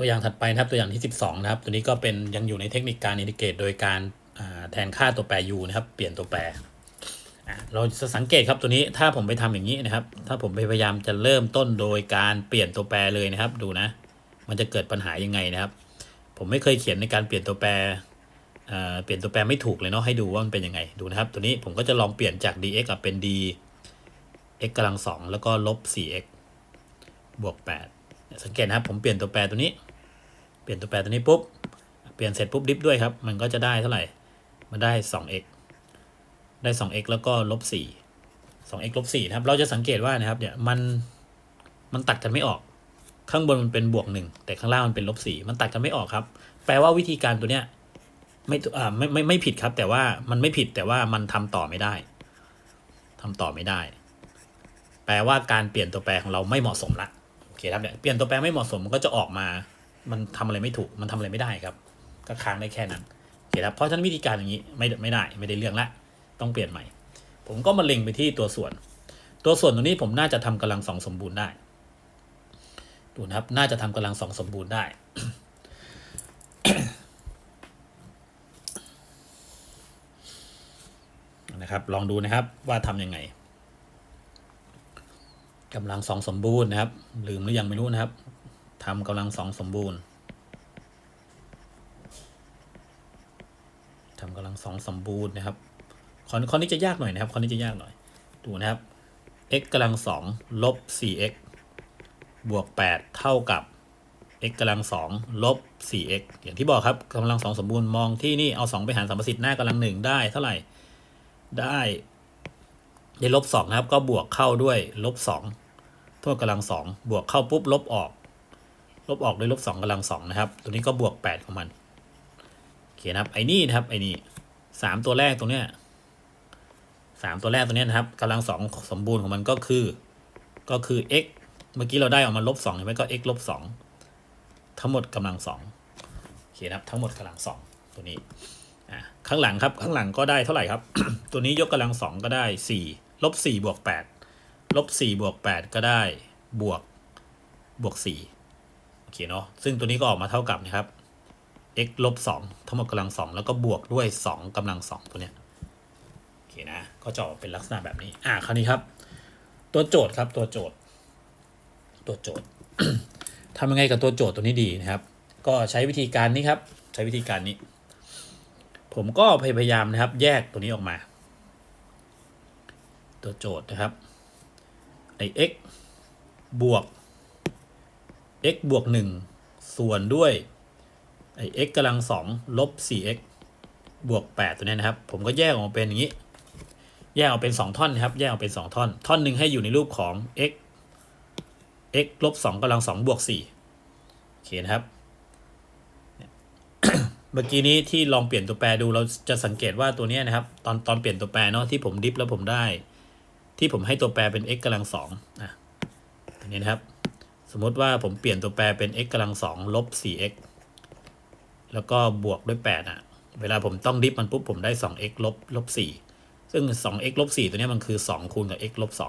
ตัวอย่างถัดไปนะครับตัวอย่างที่ 12 นะครับ ตัวนี้ก็เป็นยังอยู่ในเทคนิคการอินทิเกรตโดยการแทนค่าตัวแปร u นะครับ เปลี่ยนตัวแปรเราจะสังเกตครับตัวนี้ถ้าผมไปทำอย่างนี้นะครับ ถ้าผมพยายามจะเริ่มต้นโดยการเปลี่ยนตัวแปรเลยนะครับ ดูนะ มันจะเกิดปัญหายังไงนะครับ ผมไม่เคยเขียนในการเปลี่ยนตัวแปรเปลี่ยนตัวแปรไม่ถูกเลยเนาะให้ดูว่ามันเป็นยังไงดูนะครับ ตัวนี้ผมก็จะลองเปลี่ยนจาก dx กับเป็น d x กำลังสองแล้วก็ลบ 4x บวก 8 สังเกตนะครับ ผมเปลี่ยนตัวแปรตัวนี้ เปลี่ยนตัวแปรตัวนี้ปุ๊บ เปลี่ยนเสร็จปุ๊บดิฟด้วยครับ มันก็จะได้เท่าไหร่มันได้ 2x ได้ 2x แล้วก็ลบ4 2x ลบ4นะครับ เราจะสังเกตว่านะครับเนี่ยมันมันตัดกันไม่ออก ข้างบนมันเป็นบวกหนึ่งแต่ข้างล่างมันเป็นลบสี่มันตัดกันไม่ออกครับ แปลว่าวิธีการตัวเนี้ยไม่อ่าไม่ไม่ไม่ผิดครับ แต่ว่ามันไม่ผิดแต่ว่ามันทำต่อไม่ได้ทำต่อไม่ได้ แปลว่าการเปลี่ยนตัวแปรของเราไม่เหมาะสมละโอเคครับเนี่ยเปลี่ยนตัวแปรไม่เหมาะสมมันก็จะออกมา มันทำอะไรไม่ถูก มันทำอะไรไม่ได้ครับ ก็ค้างได้แค่นั้นโอเคครับเพราะฉะนั้นวิธีการอย่างนี้ไม่ไม่ได้ไม่ได้เรื่องละต้องเปลี่ยนใหม่ ผมก็มาเล็งไปที่ตัวส่วน ตัวส่วนตรงนี้ผมน่าจะทำกำลังสองสมบูรณ์ได้ดูนะครับ น่าจะทำกำลังสองสมบูรณ์ได้นะครับลองดูนะครับว่าทำยังไงกำลังสองสมบูรณ์นะครับ ลืมหรือยังไม่รู้นะครับ ทำกำลังสองสมบูรณ์ทำกำลังสองสมบูรณ์นะครับข้อข้อนี้จะยากหน่อยนะครับข้อนี้จะยากหน่อย ดูนะครับ x กำลังสองลบ 4x บวก 8 เท่ากับ x กำลังสองลบ 4x อย่างที่บอกครับกำลังสองสมบูรณ์มองที่นี่เอา 2 ไปหารสัมประสิทธิ์หน้ากำลังหนึ่งได้เท่าไหร่ได้ได้ลบสองนะครับ ก็บวกเข้าด้วยลบสองทั่วกำลังสองบวกเข้าปุ๊บลบออก ลบออกด้วยลบสองกำลังสองนะครับ ตัวนี้ก็บวก8ของมันโอเคนะครับไอ้นี่นะครับไอ้นี่สามตัวแรกตรงเนี้ยสามตัวแรกตัวเนี้ยนะครับกำลังสองสมบูรณ์ของมันก็คือ ก็คือ x เมื่อกี้เราได้ออกมาลบสองเห็นไหมก็ x ลบสองทั้งหมดกำลังสองโอเคนะครับทั้งหมดกำลังสองตัวนี้อ่าข้างหลังครับข้างหลังก็ได้เท่าไหร่ครับ ตัวนี้ยกกำลังสองก็ได้สี่ลบสี่บวกแปดลบสี่บวกแปดก็ได้บวกบวกสี่ อเคเนาะซึ่งตัวนี้ก็ออกมาเท่ากับนะครับ x ลบสองทั้งหมดกำลังสองแล้วก็บวกด้วยสองกำลังสองตัวเนี้ยโอเคนะ ก็จะออกเป็นลักษณะแบบนี้ อ่าคราวนี้ครับ ตัวโจทย์ครับตัวโจทย์ ตัวโจทย์ทำยังไงกับตัวโจทย์ตัวนี้ดีนะครับ ก็ใช้วิธีการนี้ครับ ใช้วิธีการนี้ ผมก็พยายามนะครับ แยกตัวนี้ออกมา ตัวโจทย์นะครับไอ x บวก x บวกหนึ่งส่วนด้วยไอ x กำลังสองลบ 4x บวก 8 ตัวนี้นะครับ ผมก็แยกออกมาเป็นอย่างนี้ แยกออกเป็น 2 ท่อนนะครับ แยกออกเป็น 2 ท่อน ท่อนหนึ่งให้อยู่ในรูปของ x x ลบสองกำลังสองบวกสี่โอเคนะครับ เมื่อกี้นี้ที่ลองเปลี่ยนตัวแปรดูเราจะสังเกตว่าตัวนี้นะครับ ตอนตอนเปลี่ยนตัวแปรเนาะที่ผมดิฟแล้วผมได้ ที่ผมให้ตัวแปรเป็น x กำลังสองอะอันนี้นะครับ สมมติว่าผมเปลี่ยนตัวแปรเป็น x กำลังสองลบ 4x แล้วก็บวกด้วย8อะ เวลาผมต้องดิฟมันปุ๊บผมได้ 2x ลบลบ4ซึ่ง 2x ลบ4ตัวนี้มันคือ 2 คูณกับ x ลบ2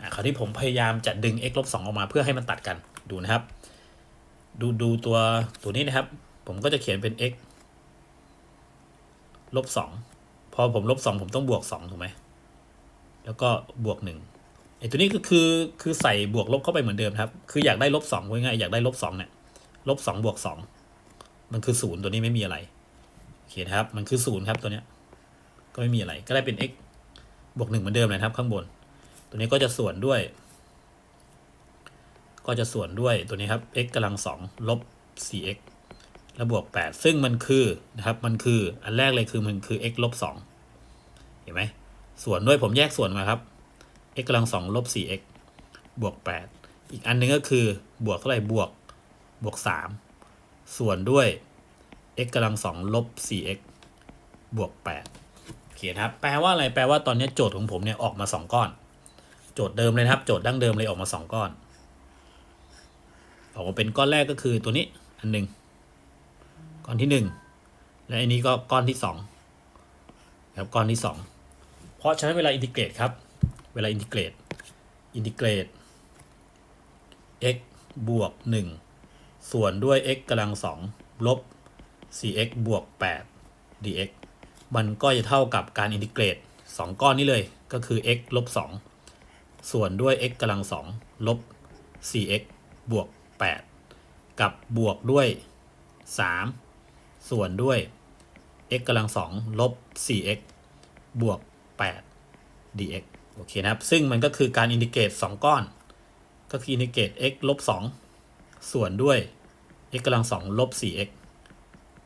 อะคราวนี้ผมพยายามจะดึง x ลบ2ออกมาเพื่อให้มันตัดกันดูนะครับ ดูดูตัวตัวนี้นะครับ ผมก็จะเขียนเป็น x ลบ2พอผมลบ2ผมต้องบวก2ถูกไหมแล้วก็บวก1 ไอ้ตัวนี้ก็คือคือใส่บวกลบเข้าไปเหมือนเดิมครับ คืออยากได้ลบ2ง่ายๆอยากได้ลบ2เนี่ยลบ2บวก2มันคือ0ตัวนี้ไม่มีอะไรโอเคนครับ มันคือ0ครับตัวเนี้ยก็ไม่มีอะไรก็ได้เป็น x บวก1เหมือนเดิมเลยนะครับ ข้างบน ตัวนี้ก็จะส่วนด้วย ก็จะส่วนด้วยตัวนี้ครับ x กำลัง2ลบ 4x แล้วบวก 8 ซึ่งมันคือนะครับ มันคืออันแรกเลยคือมันคือ x ลบ2เห็นไหมส่วนด้วยผมแยกส่วนมาครับ x กำลัง2ลบ 4x บวก 8 อีกอันหนึงก็คือบวกเท่าไหร่บวกบวก 3 ส่วนด้วย x กำลัง2ลบ 4x บวก 8 โอเคนะครับ แปลว่าอะไร แปลว่าตอนนี้โจทย์ของผมเนี่ยออกมา 2 ก้อน โจทย์เดิมเลยนะครับ โจทย์ดั้งเดิมเลยออกมา 2 ก้อน ออกมาเป็นก้อนแรกก็คือตัวนี้อันหนึ่งก้อนที่หนึ่งและอันนี้ก็ก้อนที่สองครับก้อนที่สองเพราะฉะนั้นเวลาอินทิเกรตครับ เวลาอินทิเกรต อินทิเกรต x บวกหนึ่งส่วนด้วย x กำลังสองลบ 4x บวก 8 dx มันก็จะเท่ากับการอินทิเกรต 2 ก้อนนี้เลย ก็คือ x ลบ 2 ส่วนด้วย x กำลังสองลบ 4x บวก 8 กับบวกด้วย 3 ส่วนด้วย x กำลังสองลบ 4x บวก 8 dx โอเคนะครับ ซึ่งมันก็คือการอินทิเกรต2ก้อน ก็คืออินทิเกรต x ลบ2ส่วนด้วย x กำลังสองลบ 4x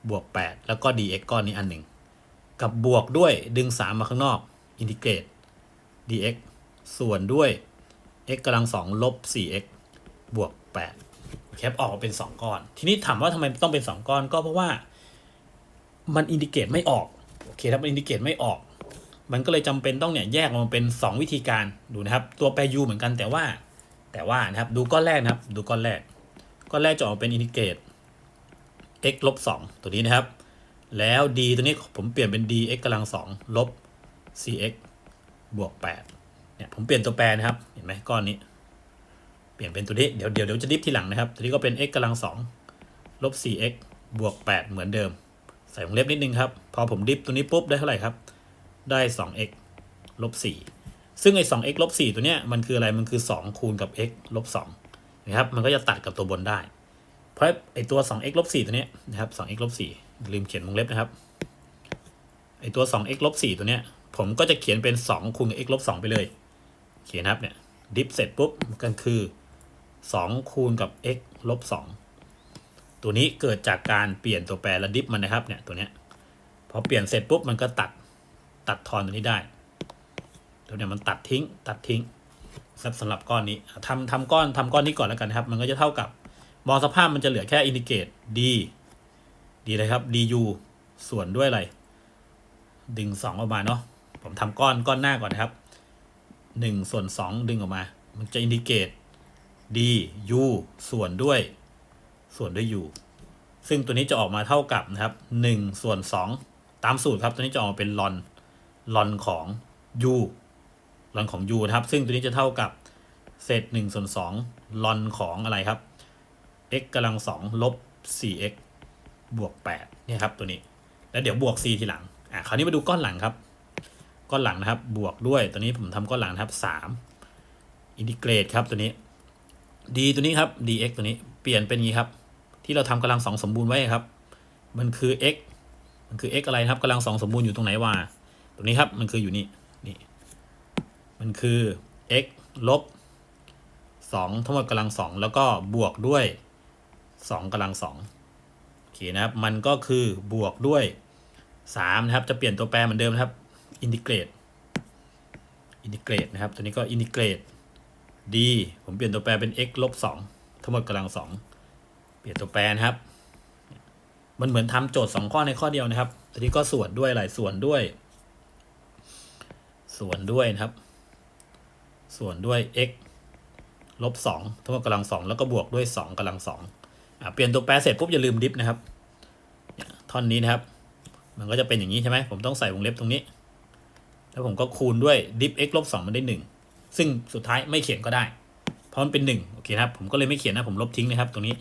บวก 8 แล้วก็ dx ก้อนนี้อันหนึ่ง กับบวกด้วยดึง 3 มาข้างนอก อินทิเกรต dx ส่วนด้วย x กำลังสองลบ 4x บวก 8 แคปออกมาเป็น 2 ก้อน ทีนี้ถามว่าทำไมต้องเป็น 2 ก้อนก็เพราะว่า มันอินดิเกรตไม่ออก โอเคครับมันอินดิเกรตไม่ออก มันก็เลยจำเป็นต้องเนี่ยแยกออกมาเป็น 2 วิธีการดูนะครับ ตัวแปร u เหมือนกันแต่ว่า แต่ว่านะครับดูก้อนแรกนะครับ ดูก้อนแรก ก้อนแรกจะออกมาเป็นอินดิเกรต x ลบ2ตัวนี้นะครับ แล้ว d ตัวนี้ผมเปลี่ยนเป็น d x กำลัง2ลบ 4x บวก8เนี่ยผมเปลี่ยนตัวแปรนะครับเห็นไหมก้อนนี้ เปลี่ยนเป็นตัวนี้เดี๋ยวเดี๋ยวเดี๋ยวจะดิฟทีหลังนะครับ ตัวนี้ก็เป็น x กำลัง2ลบ 4x บวก 8 เหมือนเดิม ใส่วงเล็บนิดนึงครับ พอผมดิฟตัวนี้ปุ๊บได้เท่าไหร่ครับ ได้ 2x ลบ4ซึ่งไอ้ 2x ลบ4ตัวเนี้ยมันคืออะไร มันคือ 2 คูณกับ x ลบ2นะครับ มันก็จะตัดกับตัวบนได้ เพราะไอ้ตัว 2x ลบ4ตัวเนี้ยนะครับ 2x ลบ4ลืมเขียนวงเล็บนะครับ ไอ้ตัว 2x ลบ4ตัวเนี้ย ผมก็จะเขียนเป็น 2 คูณกับ x ลบ2ไปเลย เขียนนะครับเนี่ย ดิฟเสร็จปุ๊บกันคือ 2 คูณกับ x ลบ2ตัวนี้เกิดจากการเปลี่ยนตัวแปรและดิฟมันนะครับเนี่ยตัวเนี้ยพอเปลี่ยนเสร็จปุ๊บมันก็ตัด ตัดทอนตัวนี้ได้ตัวเนี้ยมันตัดทิ้ง ตัดทิ้งสำหรับก้อนนี้ทำทำก้อนทำก้อนนี้ก่อนแล้วกันนะครับ มันก็จะเท่ากับมองสภาพมันจะเหลือแค่อินดิเกต d d เลยครับ du ส่วนด้วยอะไร ดึงสองออกมาเนาะผมทำก้อนก้อนหน้าก่อนนะครับหนึ่งส่วนสองดึงออกมา มันจะอินดิเกต d u ส่วนด้วย ส่วนด้วย u ซึ่งตัวนี้จะออกมาเท่ากับนะครับหนึ่งส่วนสองตามสูตรครับ ตัวนี้จะออกมาเป็นลอน ลอนของ u ลอนของ u นะครับ ซึ่งตัวนี้จะเท่ากับเศษหนึ่งส่วนสองลอนของอะไรครับ x กำลังสองลบ 4x บวก8เนี่ยครับตัวนี้ แล้วเดี๋ยวบวก c ทีหลัง อะคราวนี้มาดูก้อนหลังครับ ก้อนหลังนะครับ บวกด้วย ตัวนี้ผมทำก้อนหลังนะครับ3อินทิเกรตครับตัวนี้ d ตัวนี้ครับ dx ตัวนี้ เปลี่ยนเป็นงี้ครับ ที่เราทำกำลังสองสมบูรณ์ไว้ครับ มันคือ x มันคือ x อะไรครับกำลังสองสมบูรณ์อยู่ตรงไหนวะ ตรงนี้ครับมันคืออยู่นี่นี่มันคือ x ลบ2ทั้งหมดกำลังสองแล้วก็บวกด้วย 2กำลังสองโอเคนะครับ มันก็คือบวกด้วย 3 นะครับ จะเปลี่ยนตัวแปรเหมือนเดิมนะครับอินทิเกรตอินทิเกรตนะครับ ตัวนี้ก็อินทิเกรต d ผมเปลี่ยนตัวแปรเป็น x ลบ2ทั้งหมดกำลังสองเปลี่ยนตัวแปรนะครับ มันเหมือนทำโจทย์ 2 ข้อในข้อเดียวนะครับทีนี้ก็ส่วนด้วยอะไรส่วนด้วย ส่วนด้วยนะครับ ส่วนด้วย x ลบสองทั้งหมดกำลังสองแล้วก็บวกด้วยสองกำลังสองอ่าเปลี่ยนตัวแปรเสร็จปุ๊บอย่าลืมดิฟนะครับท่อนนี้นะครับ มันก็จะเป็นอย่างนี้ใช่ไหมผมต้องใส่วงเล็บตรงนี้ แล้วผมก็คูณด้วยดิฟ x ลบสองมันได้หนึ่งซึ่งสุดท้ายไม่เขียนก็ได้ เพราะมันเป็นหนึ่งโอเคครับ ผมก็เลยไม่เขียนนะผมลบทิ้งนะครับ ตรงนี้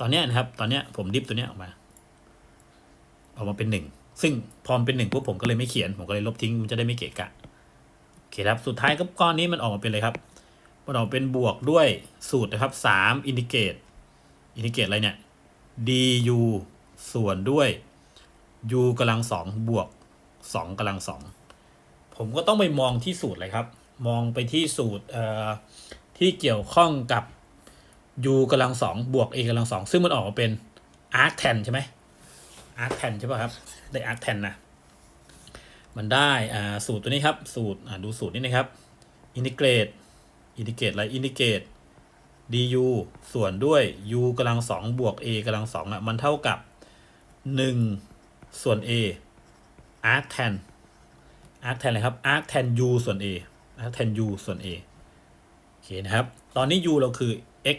ตอนนี้นะครับ ตอนนี้ผมดิฟตัวนี้ออกมาออกมาเป็นหนึ่งซึ่งพอมเป็นหนึ่งปุ๊บผมก็เลยไม่เขียน ผมก็เลยลบทิ้งมันจะได้ไม่เกะกะ อเคครับ สุดท้ายก็ก้อนนี้มันออกมาเป็นเลยครับ มันออกเป็นบวกด้วยสูตรนะครับสามอินดิเกตอินดิเกตอะไรเนี่ย du ส่วนด้วย u กำลังสองบวกสองกำลังสองผมก็ต้องไปมองที่สูตรเลยครับ มองไปที่สูตรเอ่อที่เกี่ยวข้องกับ u กำลังสองบวก a กำลังสองซึ่งมันออกมาเป็น arc tan ใช่ไหม arc tan ใช่ป่ะครับ ได้ arc tan นะ มันได้อ่าสูตรตัวนี้ครับ สูตรอ่าดูสูตรนี้นะครับอินทิเกรตอินทิเกรตอะไรอินทิเกรต du ส่วนด้วย u กำลังสองบวก a กำลังสองอะมันเท่ากับหนึ่งส่วน a arc tan arc tan อะไรครับ arc tan u ส่วน a arc tan u ส่วน a โอเคนะครับ ตอนนี้ u เราคือ x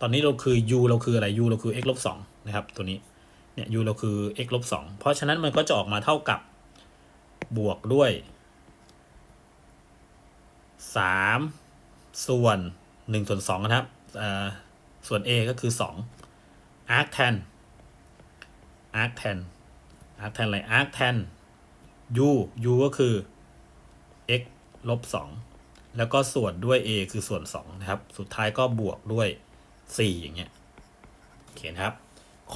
ตอนนี้เราคือ u เราคืออะไร u เราคือ x ลบสองนะครับ ตัวนี้ เนี่ย u เราคือ x ลบสองเพราะฉะนั้นมันก็จะออกมาเท่ากับ บวกด้วยสามส่วนหนึ่งส่วนสองนะครับส่วน a ก็คือสอง arctan arctan arctan อะไร arctan u u ก็คือ x ลบ2แล้วก็ส่วนด้วย a คือส่วน2นะครับ สุดท้ายก็บวกด้วย4อย่างเงี้ยโอเคนครับ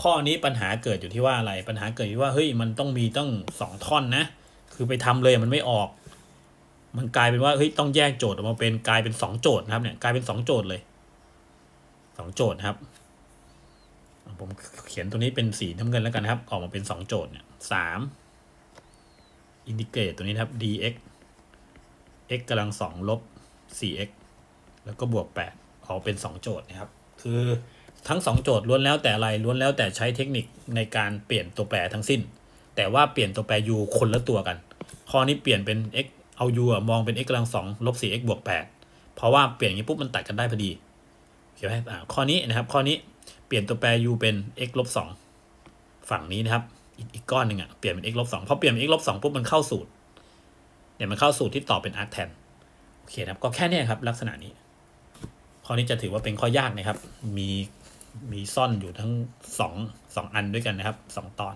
ข้อนี้ปัญหาเกิดอยู่ที่ว่าอะไร ปัญหาเกิดอยู่ว่า เฮ้ย มันต้องมีต้องสองท่อนนะ คือไปทำเลยมันไม่ออก มันกลายเป็นว่าเฮ้ยต้องแยกโจทย์ออกมาเป็นกลายเป็นสองโจทย์นะครับ เนี่ยกลายเป็นสองโจทย์เลยสองโจทย์นะครับ ผมเขียนตัวนี้เป็นสีน้ำเงินแล้วกันนะครับ ออกมาเป็นสองโจทย์เนี่ยสามอินทิเกรตตัวนี้นะครับ dx x กำลังสองลบ 4x แล้วก็บวก 8 ออกเป็นสองโจทย์นะครับ คือทั้งสองโจทย์ล้วนแล้วแต่อะไรล้วนแล้วแต่ใช้เทคนิคในการเปลี่ยนตัวแปรทั้งสิ้น แต่ว่าเปลี่ยนตัวแปร u คนละตัวกัน ข้อนี้เปลี่ยนเป็น x เอา u อะมองเป็น x กำลังสองลบ 4x บวก8เพราะว่าเปลี่ยนอย่างนี้ปุ๊บมันตัดกันได้พอดีเขียนไหมอ่าข้อนี้นะครับ ข้อนี้เปลี่ยนตัวแปร u เป็น x ลบ2ฝั่งนี้นะครับอีกอีกก้อนหนึ่งอะเปลี่ยนเป็น x ลบ2พอเปลี่ยนเป็น x ลบ2ปุ๊บมันเข้าสูตรเนี่ยมันเข้าสูตรที่ต่อเป็น arctan โอเคนะครับก็แค่นี้ครับลักษณะนี้ ข้อนี้จะถือว่าเป็นข้อยากนะครับ มีมีซ่อนอยู่ทั้งสองสองอันด้วยกันนะครับสองตอน